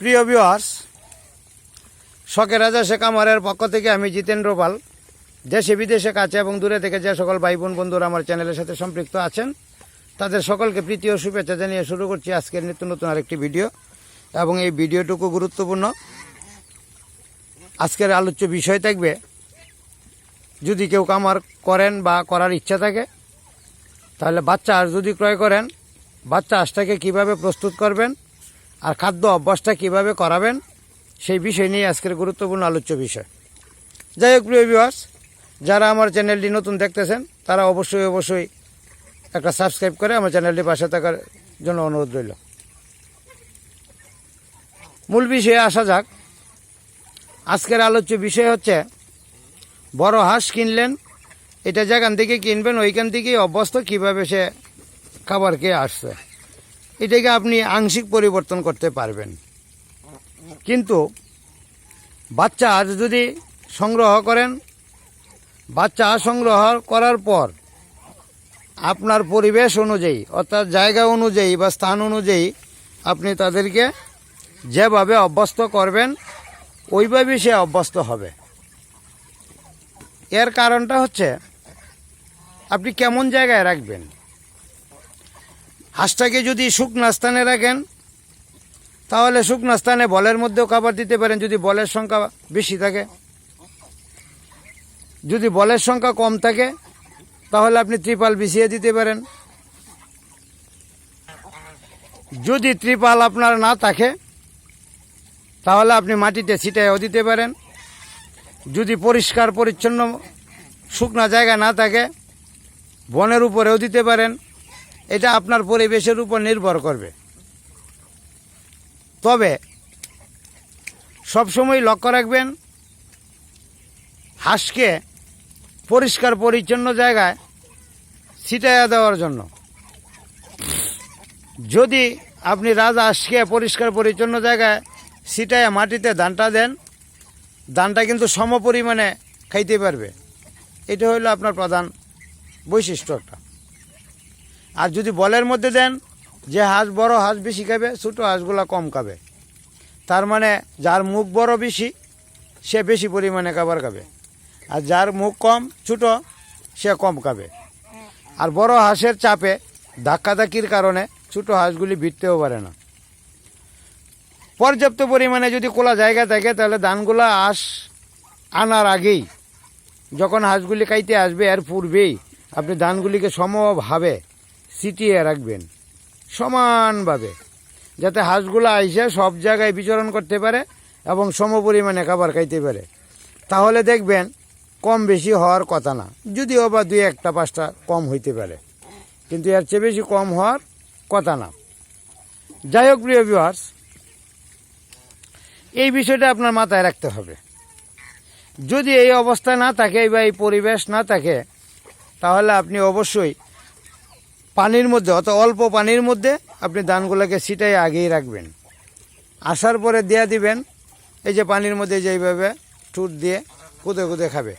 প্রিয় ভিউয়ার্স শখের রাজা শেখ আমারের পক্ষ থেকে আমি জিতেন্দ্র পাল। দেশে বিদেশে কাছে এবং দূরে থেকে যে সকল ভাই বোন বন্ধুরা আমার চ্যানেলের সাথে সম্পৃক্ত আছেন, তাদের সকলকে প্রীতি ও শুভেচ্ছা জানিয়ে শুরু করছি আজকের নিত্য নতুন আরেকটি ভিডিও এবং এই ভিডিওটুকু গুরুত্বপূর্ণ। আজকের আলোচ্য বিষয় থাকবে, যদি কেউ কামার করেন বা করার ইচ্ছা থাকে, তাহলে বাচ্চা হাঁস যদি ক্রয় করেন, বাচ্চা হাঁসটাকে কীভাবে প্রস্তুত করবেন আর খাদ্য অভ্যাসটা কীভাবে করাবেন, সেই বিষয় নিয়ে আজকের গুরুত্বপূর্ণ আলোচ্য বিষয়। যাই হোক, প্রিয় বিবাস যারা আমার চ্যানেলটি নতুন দেখতেছেন, তারা অবশ্যই অবশ্যই একটা সাবস্ক্রাইব করে আমার চ্যানেলটি পাশে থাকার জন্য অনুরোধ রইল। মূল বিষয়ে আসা যাক। আজকের আলোচ্য বিষয় হচ্ছে, বড় হাঁস কিনলেন, এটা যেখান থেকে কিনবেন, ওইখান থেকেই অভ্যস্ত, কীভাবে সে খাবার খেয়ে আসছে। এটাকে আপনি আংশিক পরিবর্তন করতে পারবেন। কিন্তু বাচ্চা যদি সংগ্রহ করেন, বাচ্চা সংগ্রহ করার পর আপনার পরিবেশ অনুযায়ী, অর্থাৎ জায়গা অনুযায়ী বা স্থান অনুযায়ী আপনি তাদেরকে যেভাবে অভ্যস্ত করবেন, ওইভাবেই সে অভ্যস্ত হবে। এর কারণটা হচ্ছে, আপনি কেমন জায়গায় রাখবেন? হাঁসটাকে যদি শুকনা স্থানে রাখেন, তাহলে শুকনা স্থানে বলের মধ্যেও খাবার দিতে পারেন, যদি বলের সংখ্যা বেশি থাকে। যদি বলের সংখ্যা কম থাকে, তাহলে আপনি ত্রিপাল বিছিয়ে দিতে পারেন। যদি ত্রিপাল আপনার না থাকে, তাহলে আপনি মাটিতে ছিটাইও দিতে পারেন। যদি পরিষ্কার, পরিচ্ছন্ন, শুকনা জায়গা না থাকে, বনের উপরেও দিতে পারেন। এটা আপনার পরিবেশের উপর নির্ভর করবে। তবে সবসময় লক্ষ্য রাখবেন, হাঁসকে পরিষ্কার পরিচ্ছন্ন জায়গায় ছিটাইয়া দেওয়ার জন্য। যদি আপনি রাজা হাঁসকে পরিষ্কার পরিচ্ছন্ন জায়গায় ছিটাইয়া মাটিতে ধানটা দেন ধানটা কিন্তু সম পরিমাণে খাইতে পারবে। এটা হইল আপনার প্রধান বৈশিষ্ট্য একটা। আর যদি বলের মধ্যে দেন যে হাঁস বড়, হাঁস বেশি খাবে, ছোটো হাঁসগুলো কম খাবে। তার মানে যার মুখ বড় বেশি, সে বেশি পরিমাণে খাবার খাবে। আর যার মুখ কম, ছোটো, সে কম খাবে। আর বড় হাঁসের চাপে ধাক্কাধাক্কির কারণে ছোটো হাঁসগুলি ভিড়তেও পারে না। পর্যাপ্ত পরিমাণে যদি খোলা জায়গা থাকে, তাহলে ধানগুলা আঁশ আনার আগেই যখন হাঁসগুলি খাইতে আসবে, এর পূর্বেই আপনি ধানগুলিকে সমভাবে ছিটিয়ে রাখবেন। সমানভাবে যাতে হাঁসগুলো আইসে সব জায়গায় বিচরণ করতে পারে এবং সম পরিমাণে খাবার খাইতে পারে। তাহলে দেখবেন কম বেশি হওয়ার কথা না। যদিও বা দুই একটা, পাঁচটা কম হইতে পারে। কিন্তু এর চেয়ে বেশি কম হওয়ার কথা না। যাই হোক প্রিয় ভিউয়ার্স এই বিষয়টা আপনার মাথায় রাখতে হবে। যদি এই অবস্থা না থাকে বা এই পরিবেশ না থাকে, তাহলে আপনি অবশ্যই পানির মধ্যে, অত অল্প পানির মধ্যে আপনি ধানগুলোকে ছিটাই আগেই রাখবেন। আসার পরে দেয়া দিবেন, এই যে পানির মধ্যে যেইভাবে ঠুট দিয়ে কুদে কুদে খাবে।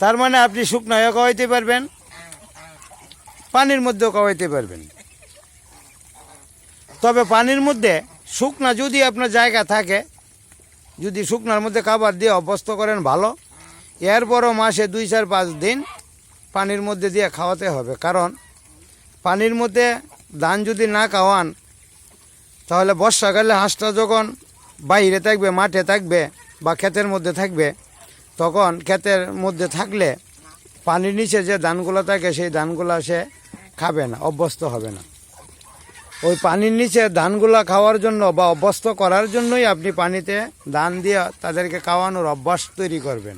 তার মানে আপনি শুকনায়ও খাওয়াইতে পারবেন, পানির মধ্যেও খাওয়াইতে পারবেন। তবে পানির মধ্যে শুকনা যদি আপনার জায়গা থাকে, যদি শুকনার মধ্যে খাবার দিয়ে অভ্যস্ত করেন ভালো, এরপরও মাসে দুই চার পাঁচ দিন পানির মধ্যে দিয়ে খাওয়াতে হবে। কারণ পানির মধ্যে ধান যদি না খাওয়ান, তাহলে বর্ষাকালে হাঁসটা যখন বাইরে থাকবে, মাঠে থাকবে বা ক্ষেতের মধ্যে থাকবে, তখন ক্ষেতের মধ্যে থাকলে পানির নিচে যে ধানগুলো থাকে, সেই ধানগুলো সে খাবে না, অভ্যস্ত হবে না। ওই পানির নিচে ধানগুলা খাওয়ার জন্য বা অভ্যস্ত করার জন্যই আপনি পানিতে ধান দিয়ে তাদেরকে খাওয়ানোর অভ্যাস তৈরি করবেন।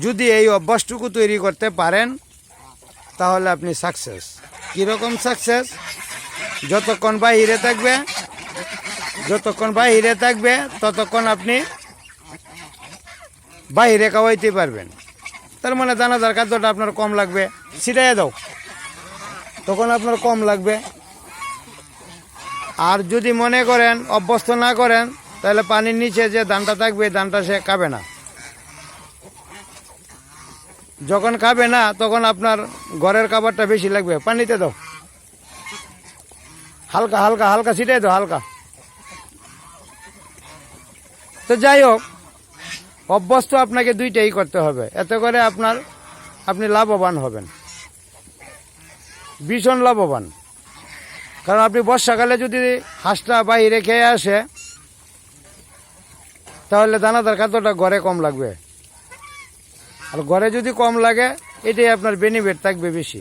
যদি এই অভ্যাসটুকু তৈরি করতে পারেন, তাহলে আপনি সাকসেস কীরকম সাকসেস যতক্ষণ বাহিরে থাকবে, যতক্ষণ বাহিরে থাকবে, ততক্ষণ আপনি বাহিরে খাওয়াইতে পারবেন। তার মানে দানাদার খাদ্যটা আপনার কম লাগবে। ছিটাইয়া দাও। তখন আপনার কম লাগবে। আর যদি মনে করেন, অভ্যস্ত না করেন, তাহলে পানির নিচে যে ধানটা থাকবে ধানটা সে খাবে না। যখন খাবে না, তখন আপনার ঘরের খাবারটা বেশি লাগবে। পানিতে দাও। হালকা হালকা হালকা ছিটাই দাও, হালকা। তো যাই হোক, অভ্যস্ত আপনাকে দুইটাই করতে হবে। এতে করে আপনার, আপনি লাভবান হবেন। ভীষণ লাভবান। কারণ আপনি বর্ষাকালে যদি হাঁসটা বাইরে খেয়ে আসে, তাহলে দানাদার খাদ্যটা ঘরে কম লাগবে। আর ঘরে যদি কম লাগে, এটাই আপনার বেনিফিট থাকবে বেশি।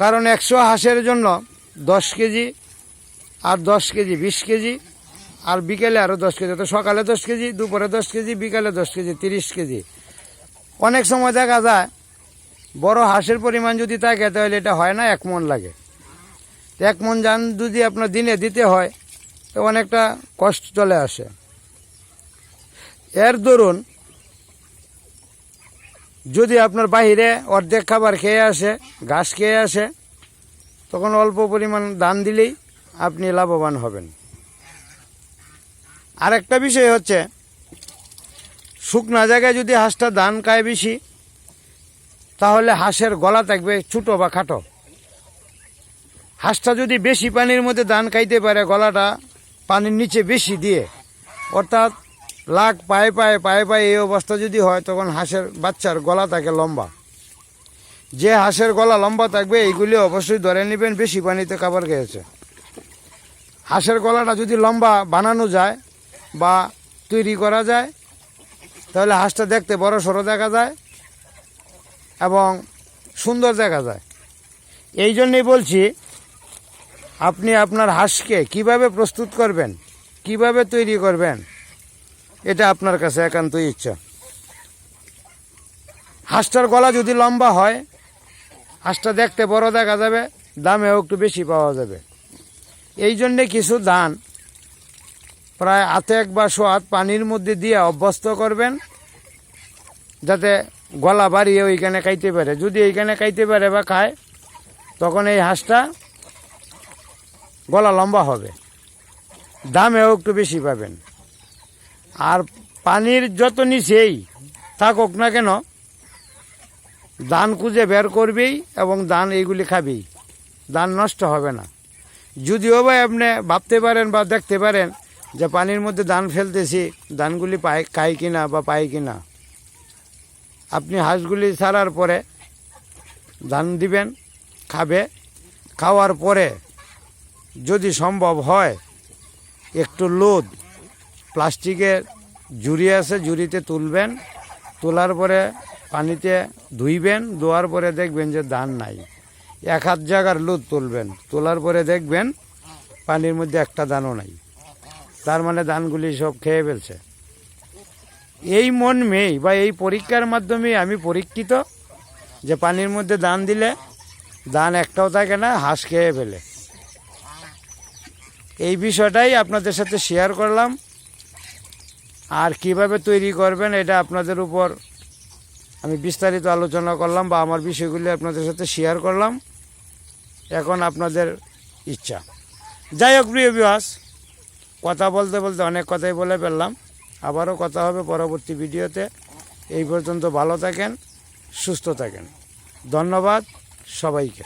কারণ একশো হাঁসের জন্য দশ কেজি, আর দশ কেজি বিশ কেজি, আর বিকেলে আরও দশ কেজি। তো সকালে দশ কেজি, দুপুরে দশ কেজি, বিকালে দশ কেজি, তিরিশ কেজি। অনেক সময় দেখা যায়, বড় হাঁসের পরিমাণ যদি থাকে, তাহলে এটা হয় না, এক মন লাগে। এক মন যান যদি আপনার দিনে দিতে হয়, তো অনেকটা কষ্ট চলে আসে। এর দরুন যদি আপনার বাইরে অর্ধেক খাবার খেয়ে আসে, ঘাস খেয়ে আসে, তখন অল্প পরিমাণ দান দিলেই আপনি লাভবান হবেন। আরেকটা বিষয় হচ্ছে, শুকনা জায়গায় যদি হাঁসটা দান খায় বেশি, তাহলে হাঁসের গলা থাকবে ছোটো বা খাটো। হাঁসটা যদি বেশি পানির মধ্যে দান খাইতে পারে, গলাটা পানির নিচে বেশি দিয়ে, অর্থাৎ লাখ পায়ে পায়ে পায়ে পায়ে এই অবস্থা যদি হয়, তখন হাঁসের বাচ্চার গলা থাকে লম্বা। যে হাঁসের গলা লম্বা থাকবে, এইগুলি অবশ্যই ধরে নেবেন, বেশি পানিতে খাবার খেয়েছে। হাঁসের গলাটা যদি লম্বা বানানো যায় বা তৈরি করা যায়, তাহলে হাঁসটা দেখতে বড় সড়ো দেখা যায় এবং সুন্দর দেখা যায়। এই জন্যই বলছি, আপনি আপনার হাঁসকে কীভাবে প্রস্তুত করবেন, কীভাবে তৈরি করবেন এটা আপনার কাছে একান্তই ইচ্ছা। হাঁসটার গলা যদি লম্বা হয়, হাঁসটা দেখতে বড় দেখা যাবে, দামেও একটু বেশি পাওয়া যাবে। এই জন্যে কিছু ধান প্রায় আতেক বা সোয়াত পানির মধ্যে দিয়ে অভ্যস্ত করবেন, যাতে গলা বাড়িয়ে ওইখানে খাইতে পারে। যদি এইখানে খাইতে পারে বা খায়, তখন এই হাঁসটা গলা লম্বা হবে। দামেও একটু বেশি পাবেন। আর পানির যত নিচেই থাকুক না কেন, ধান খুঁজে বের করবেই এবং ধান এইগুলি খাবেই। ধান নষ্ট হবে না। যদিও বা আপনি ভাবতে পারেন বা দেখতে পারেন যে পানির মধ্যে ধান ফেলতেছি, ধানগুলি পায় খাই কিনা বা পাই কিনা। আপনি হাঁসগুলি ছাড়ার পরে ধান দিবেন, খাবে। খাওয়ার পরে যদি সম্ভব হয়, একটু লোদ প্লাস্টিকের ঝুড়ি আছে ঝুড়িতে তুলবেন, তোলার পরে পানিতে ধুইবেন, ধোয়ার পরে দেখবেন যে ধান নাই। এক হাত জায়গার লোদ তুলবেন, তোলার পরে দেখবেন পানির মধ্যে একটা দানও নাই। তার মানে ধানগুলি সব খেয়ে ফেলছে। এই মন মেয়ে বা এই পরীক্ষার মাধ্যমে আমি পরীক্ষিত যে পানির মধ্যে দান দিলে দান একটাও থাকে না, হাঁস খেয়ে ফেলে। এই বিষয়টাই আপনাদের সাথে শেয়ার করলাম। আর কীভাবে তৈরি করবেন এটা আপনাদের উপর আমি বিস্তারিত আলোচনা করলাম বা আমার বিষয়গুলি আপনাদের সাথে শেয়ার করলাম। এখন আপনাদের ইচ্ছা। যাই হোক, প্রিয় বিহাস কথা বলতে বলতে অনেক কথাই বলে ফেললাম। আবারও কথা হবে পরবর্তী ভিডিওতে। এই পর্যন্ত ভালো থাকেন, সুস্থ থাকেন। ধন্যবাদ সবাইকে।